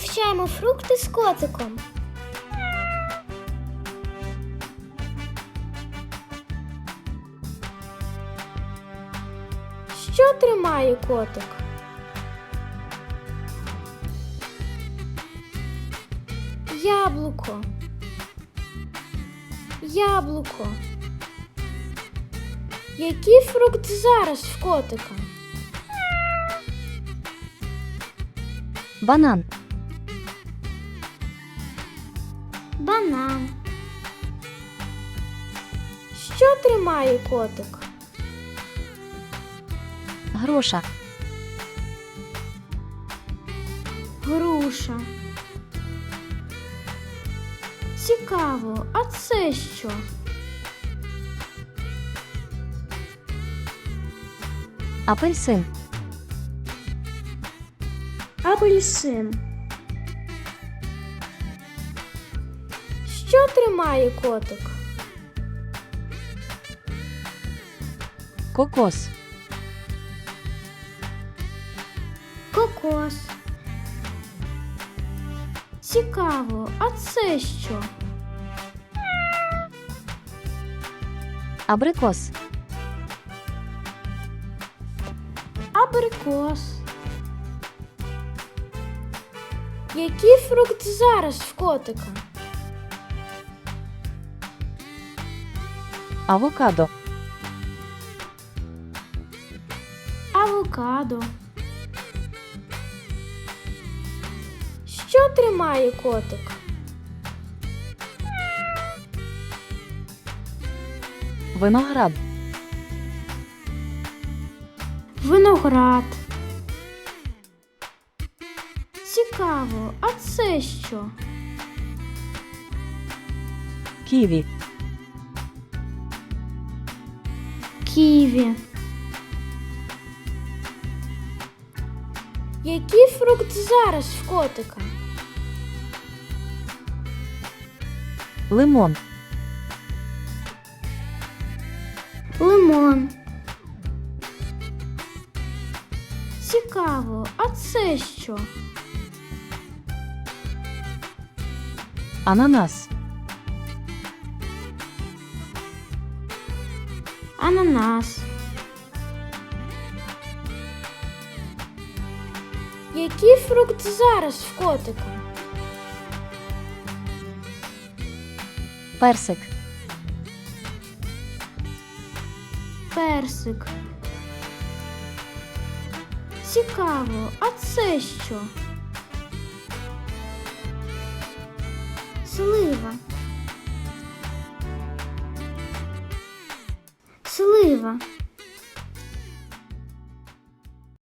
вивчаємо фрукти з котиком. Що тримає котик? Яблуко. Яблуко. Який фрукт зараз в котика? Банан. Банан. Що тримає котик? Груша. Груша. Цікаво, а це що? Апельсин. Апельсин. Що тримає котик? Кокос. Кокос. Цікаво, а це що? Абрикос. Абрикос. Який фрукт зараз в котика? Авокадо. Авокадо. Що тримає котик? Виноград. Виноград. Цікаво, а це що? Ківі. Ківі. Який фрукт зараз в котика? Лимон. Лимон. Цікаво, а це що? Ананас. Ананас. Який фрукт зараз в котика? Персик. Персик. Цікаво, а це що? 是吧。